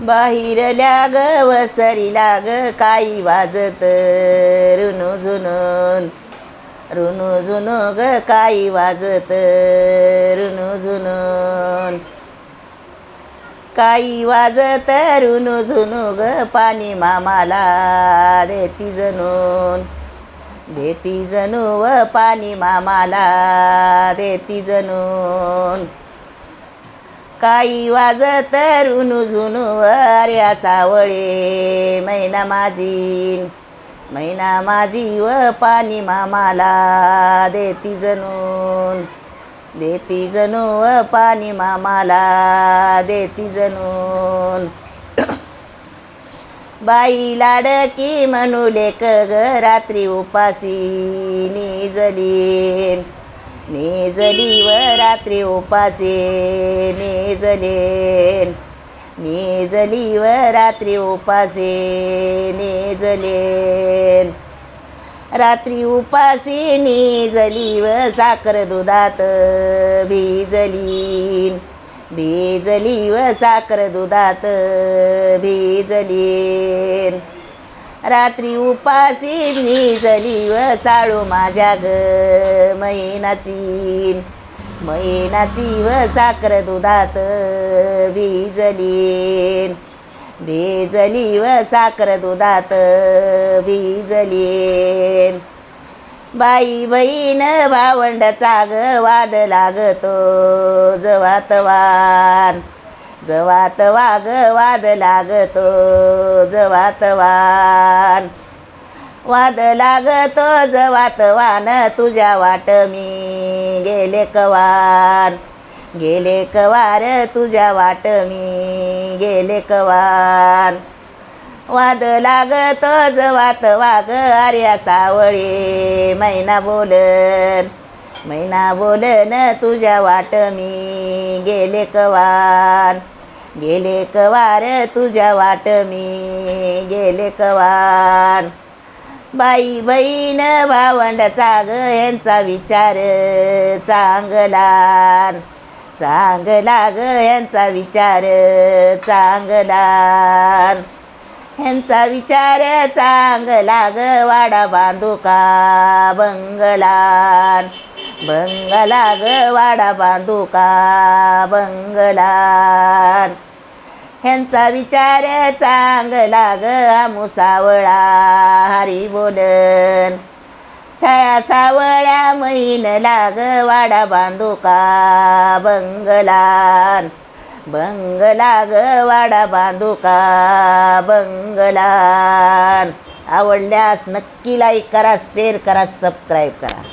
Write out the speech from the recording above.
बाहिरल्या लाग वसरी लाग काही वाजत. रुनु झुनून रुनु झुनू ग काही वाजत. रुनु झुनून काही वाजत. रुनु झुनू ग पाणी मामाला देती जणून. देती जणू व पाणी मामाला देती जणून. काही वाजत रुनू झुनू या सावळे. मैना माझी मैना माझी व पाणी मामाला देती जणून. देती जणू व पाणी मामाला देती जणून. बाई लाडकी म्हणू लेक ग रात्री उपाशी निजलीन. नेजली व रात्री उपासे नेजलेन नेजली व रात्री उपासे नेजलेन रात्री उपासी नेजली व साखर दुधात भिजलीन भिजली. व साखर दुधात भिजलीन रात्री उपासी निजली व साळू माझ्या ग मैनाची. मैनाची व साखर दुधात भिजलीन भिजली व साखर दुधात भिजलीन बाई बहीण भावंड चाग वाद लागतो जवात वान जवात वाग वाद लागतो जवात वान. वाद लागतो जवात वान तुझ्या वाट मी गेले कवान गेले कवार तुझ्या वाट मी गेले कवान वाद लागतो जवात वाग आर्या सावळे मैना बोलन. मैना बोलन तुझ्या वाट मी गेले कवान गेले कवार तुझ्या वाट मी गेले कवार. बाई बहीण भावंड चाग यांचा विचार चांगला चांगला ग यांचा विचार चांगला ह्यांचा विचार चांगला ग वाडा बांधू का बंगलान बंगला ग वाडा बांधू का बंगलान ह्यांचा विचार चांगला ग मुसावळा हरी बोलन. छाया सावळ्या मैन लाग वाडा बांधू का बंगलान बंगला ग वाडा बांधू का बंगलान आवडल्यास नक्की लाईक करा शेअर करा सबस्क्राईब करा.